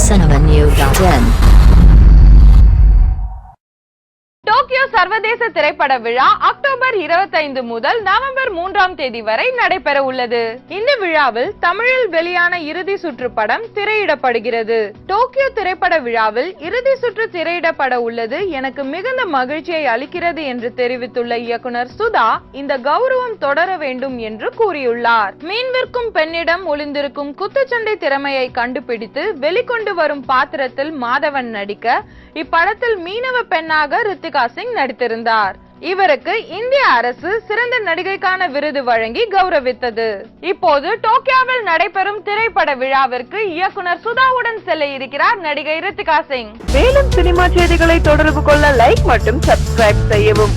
cinnamonnew.in. சர்வதேச திரைப்பட விழா அக்டோபர் 25 முதல் நவம்பர் மூன்றாம் தேதி வரை நடைபெற உள்ளது. இந்த விழாவில் தமிழில் வெளியான இறுதி சுற்று படம் திரையிடப்படுகிறது. டோக்கியோ திரைப்பட விழாவில் இறுதி சுற்று திரையிடப்பட உள்ளது எனக்கு மிகுந்த மகிழ்ச்சியை அளிக்கிறது என்று தெரிவித்துள்ள இயக்குனர் சுதா இந்த கௌரவம் தொடர வேண்டும் என்று கூறியுள்ளார். மீன் விற்கும் பெண்ணிடம் ஒளிந்திருக்கும் குத்துச்சண்டை திறமையை கண்டுபிடித்து வெளிக்கொண்டு வரும் பாத்திரத்தில் மாதவன் நடிக்க இப்படத்தில் மீனவ பெண்ணாக ரித்திகா சிங் நடித்திருந்தார். இவருக்கு இந்திய அரசு சிறந்த நடிகைக்கான விருது வழங்கி கௌரவித்தது. இப்போது டோக்கியோவில் நடைபெறும் திரைப்பட விழாவிற்கு இயக்குனர் சுதாவுடன் செல்ல இருக்கிறார் நடிகை ரித்திகா சிங். மேலும் சினிமா செய்திகளை தொடர்பு கொள்ள லைக் மற்றும் சப்ஸ்கிரைப் செய்யவும்.